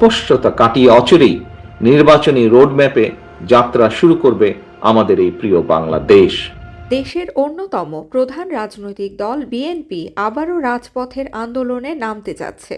অস্পষ্টতা কাটিয়ে অচরেই নির্বাচনী রোডম্যাপে যাত্রা শুরু করবে আমাদের এই প্রিয় বাংলাদেশ। দেশের অন্যতম প্রধান রাজনৈতিক দল বিএনপি আবারও রাজপথের আন্দোলনে নামতে যাচ্ছে।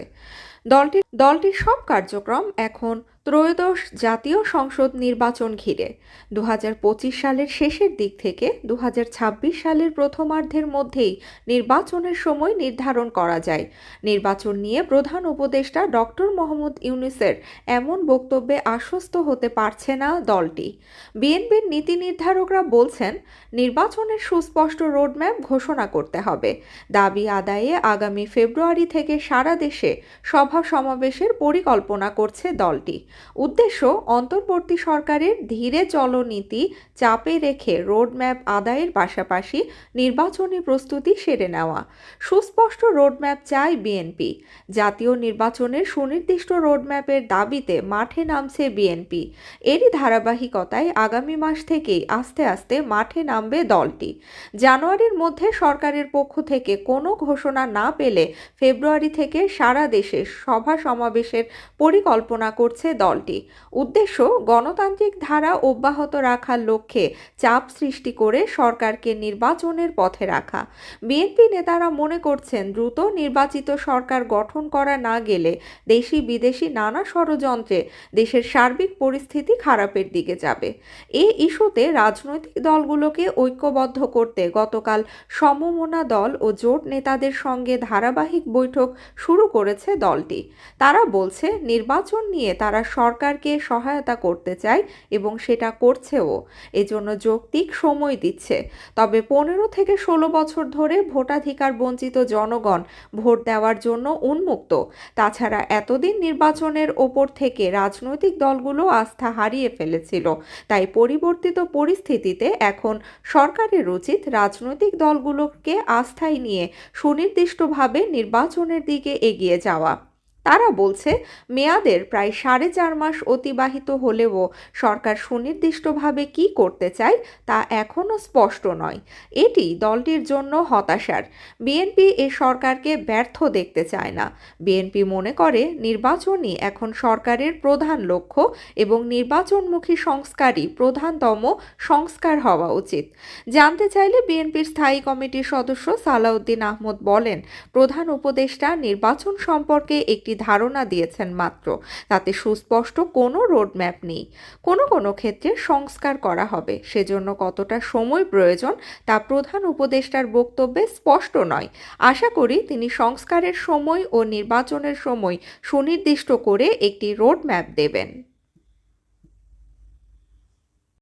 দলটির দলটির সব কার্যক্রম এখন ত্রয়োদশ জাতীয় সংসদ নির্বাচন ঘিরে দু হাজার পঁচিশ সালের শেষের দিক থেকে দু হাজার ছাব্বিশ সালের প্রথমার্ধের মধ্যেই নির্বাচনের সময় নির্ধারণ করা যায়। নির্বাচন নিয়ে প্রধান উপদেষ্টা ডক্টর মোহাম্মদ ইউনুসের এমন বক্তব্যে আশ্বস্ত হতে পারছে না দলটি। বিএনপির নীতি নির্ধারকরা বলছেন, নির্বাচনের সুস্পষ্ট রোডম্যাপ ঘোষণা করতে হবে। দাবি আদায়ে আগামী ফেব্রুয়ারি থেকে সারা দেশে সভা সমাবেশের পরিকল্পনা করছে দলটি। উদ্দেশ্য, অন্তর্বর্তী সরকারের ধীরে চলনীতি চাপে রেখে রোডম্যাপ আদায়ের পাশাপাশি নির্বাচনী প্রস্তুতি সেরে নেওয়া। সুস্পষ্ট রোডম্যাপ চায় বিএনপি। জাতীয় নির্বাচনের সুনির্দিষ্ট রোডম্যাপের দাবিতে মাঠে নামছে বিএনপি। এরই ধারাবাহিকতায় আগামী মাস থেকেই আস্তে আস্তে মাঠে নামবে দলটি। জানুয়ারির মধ্যে সরকারের পক্ষ থেকে কোনো ঘোষণা না পেলে ফেব্রুয়ারি থেকে সারা দেশে সভা সমাবেশের পরিকল্পনা করছে দলটি। উদ্দেশ্য, গণতান্ত্রিক ধারা অব্যাহত রাখার লক্ষ্যে চাপ সৃষ্টি করে সরকারকে নির্বাচনের পথে রাখা। বিএনপি নেতারা মনে করছেন, দ্রুত নির্বাচিত সরকার গঠন করা না গেলে দেশি বিদেশি নানা ষড়যন্ত্রে দেশের সার্বিক পরিস্থিতি খারাপের দিকে যাবে। এ ইস্যুতে রাজনৈতিক দলগুলোকে ঐক্যবদ্ধ করতে গতকাল সমমনা দল ও জোট নেতাদের সঙ্গে ধারাবাহিক বৈঠক শুরু করেছে দলটি। তারা বলছে, নির্বাচন নিয়ে তারা সরকারকে সহায়তা করতে চায় এবং সেটা করছেও। এজন্য যৌক্তিক সময় দিচ্ছে। তবে পনেরো থেকে ষোলো বছর ধরে ভোটাধিকার বঞ্চিত জনগণ ভোট দেওয়ার জন্য উন্মুক্ত। তাছাড়া এতদিন নির্বাচনের ওপর থেকে রাজনৈতিক দলগুলো আস্থা হারিয়ে ফেলেছিল। তাই পরিবর্তিত পরিস্থিতিতে এখন সরকারের উচিত রাজনৈতিক দলগুলোকে আস্থায় নিয়ে সুনির্দিষ্টভাবে নির্বাচনের দিকে এগিয়ে যাওয়া। তারা বলছে, মেয়াদের প্রায় সাড়ে চার মাস অতিবাহিত হলেও সরকার সুনির্দিষ্টভাবে কি করতে চায় তা এখনও স্পষ্ট নয়। এটি দলটির জন্য হতাশার। বিএনপি এ সরকারকে ব্যর্থ দেখতে চায় না। বিএনপি মনে করে, নির্বাচনই এখন সরকারের প্রধান লক্ষ্য এবং নির্বাচনমুখী সংস্কারই প্রধানতম সংস্কার হওয়া উচিত। জানতে চাইলে বিএনপির স্থায়ী কমিটির সদস্য সালাউদ্দিন আহমদ বলেন, প্রধান উপদেষ্টা নির্বাচন সম্পর্কে একটি ধারণা দিয়েছেন মাত্র। তাতে সুস্পষ্ট কোনো রোডম্যাপ নেই। কোনো কোনো ক্ষেত্রে সংস্কার করা হবে। সেজন্য কতটা সময় প্রয়োজন তা প্রধান উপদেষ্টার বক্তব্যে স্পষ্ট নয়। আশা করি তিনি সংস্কারের সময় ও নির্বাচনের সময় সুনির্দিষ্ট করে একটি রোডম্যাপ দেবেন।